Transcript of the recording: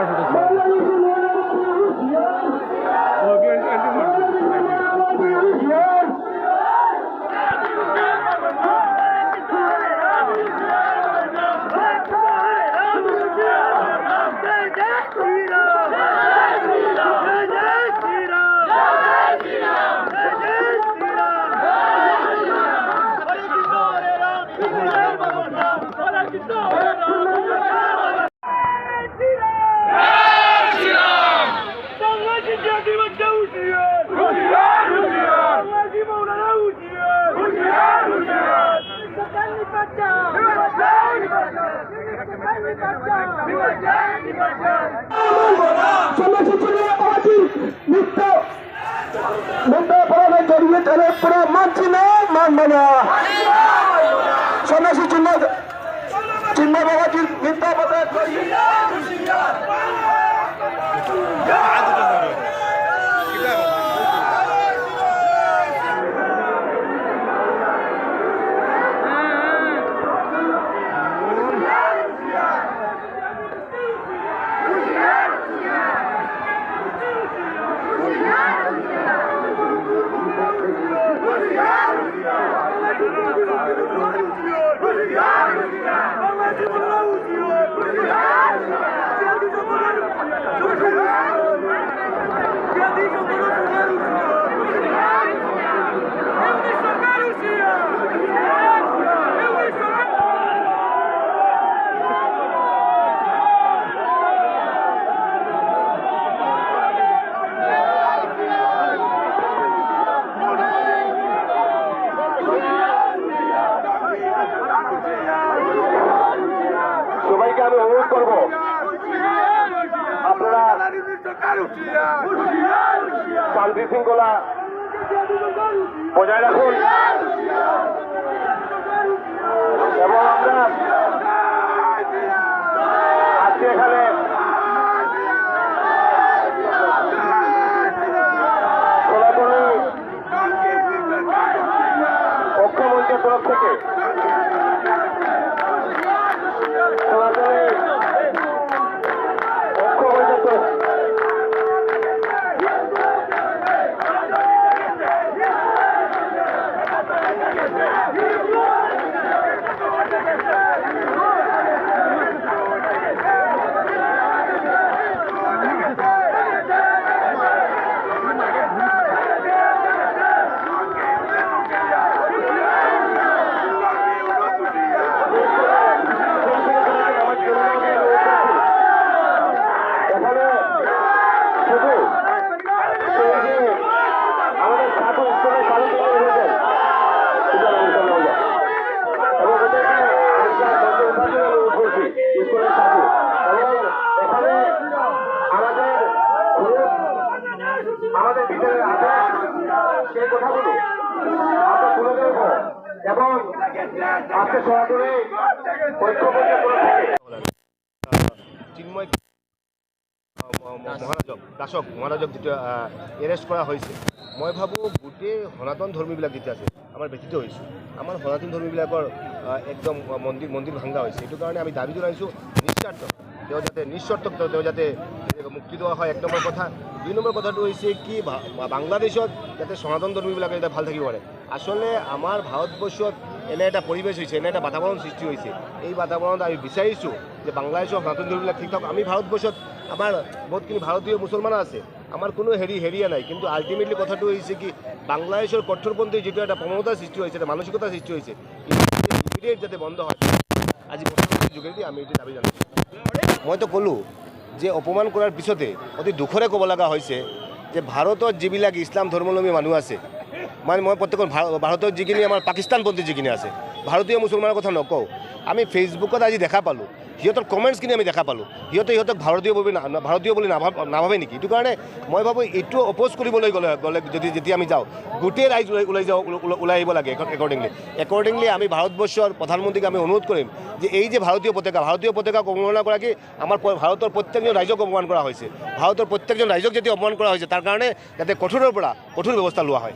Bumper ফুটেছে বাংলাদেশে মেয়েদের হুঁশিয়ার বাংলাদেশে মেয়েদের হুঁশিয়ার সমাজসূচনা অতি মুক্ত মুক্ত অপরাধে জড়িয়ে চলে পুরো মানছি না মানব না সন্ন্যাসী চিহ্ন চিহ্ন বাবাজির মিথ্যা অপরাধ শান্তি শৃঙ্খলা বজায় রাখুন। এবং আজকে এখানে ঐক্যমঞ্চের তরফ থেকে সেই কথাগুলো ধরবো এবং আজকে সরাসরি চিন্ময় মহাৰাজক দাসক মহাৰাজক যিটো এৰেষ্ট কৰা হৈছে মই ভাবোঁ গোটেই সনাতন ধৰ্মীবিলাক যেতিয়া আছে, আমাৰ ব্যথিত হৈছোঁ। আমাৰ সনাতন ধৰ্মীবিলাকৰ একদম মন্দিৰ মন্দিৰ ভাংগা হৈছে। সেইটো কাৰণে আমি দাবি জনাইছোঁ, নিস্বাৰ্থ। তেওঁ যাতে নিস্বাৰ্থ তেওঁ যাতে মুক্তি দিয়া হয়, এক নম্বৰ কথা। দুই নম্বৰ কথাটো হৈছে কি বাংলাদেশত যাতে সনাতন ধৰ্মীবিলাকে যাতে ভালো থাকিব পাৰে। আচলতে আমাৰ ভাৰতবৰ্ষত এনে এটা পৰিৱেশ হৈছে, এনে এটা বাতাবৰণ সৃষ্টি হৈছে। এই বাতাবৰণত আমি বিচাৰিছোঁ যে বাংলাদেশৰ সনাতন ধৰ্মীবিলাক ঠিক থাকক। আমি ভাৰতবৰ্ষত, আমাৰ বহুতখিনি ভাৰতীয় মুছলমান আছে। আমাৰ কোনো হেৰি, হেৰিয়া নাই। কিন্তু আল্টিমেটলি কথাটো হৈছে কি, বাংলাদেশৰ কঠোৰপন্থী যিটো এটা প্ৰৱণতা সৃষ্টি হৈছে, এটা মানসিকতা সৃষ্টি হৈছে ইমিডিয়েট যাতে বন্ধ হয়, আজি প্ৰধানমন্ত্ৰীৰ যোগেদি আমি এইটো দাবি জনাইছোঁ মইতো ক'লোঁ যে অপমান কৰাৰ পিছতে অতি দুখৰে ক'ব লগা হৈছে যে ভাৰতত যিবিলাক ইছলাম ধৰ্মাৱলম্বী মানুহ আছে মানে মই প্ৰত্যেকখন ভাৰ- ভাৰতৰ যিখিনি আমাৰ পাকিস্তানপন্থী যিখিনি আছে, ভাৰতীয় মুছলমানৰ কথা নকওঁ, আমি ফেচবুকত আজি দেখা পালোঁ সিহঁতৰ কমেণ্টছখিনি আমি দেখা পালোঁ। সিহঁতে সিহঁতক ভাৰতীয় বুলি ভাৰতীয় বুলি নাভাব নাভাবে নেকি? এইটো কাৰণে মই ভাবোঁ এইটো অপ'জ কৰিবলৈ গ'লে গ'লে যদি যেতিয়া আমি যাওঁ গোটেই ৰাইজ ওলাই ওলাই যাওঁ ওল- ওলাই আহিব লাগে একৰ্ডিংলি একৰ্ডিংলি আমি ভাৰতবৰ্ষৰ প্ৰধানমন্ত্ৰীক আমি অনুৰোধ কৰিম যে এই যে ভাৰতীয় পতাকা ভাৰতীয় পতাকাক অৱমাননা কৰা কি আমাৰ ভাৰতৰ প্ৰত্যেকজন ৰাইজক অপমান কৰা হৈছে। ভাৰতৰ প্ৰত্যেকজন ৰাইজক যেতিয়া অপমান কৰা হৈছে তাৰ কাৰণে যাতে কঠোৰৰ পৰা কঠোৰ ব্যৱস্থা লোৱা হয়।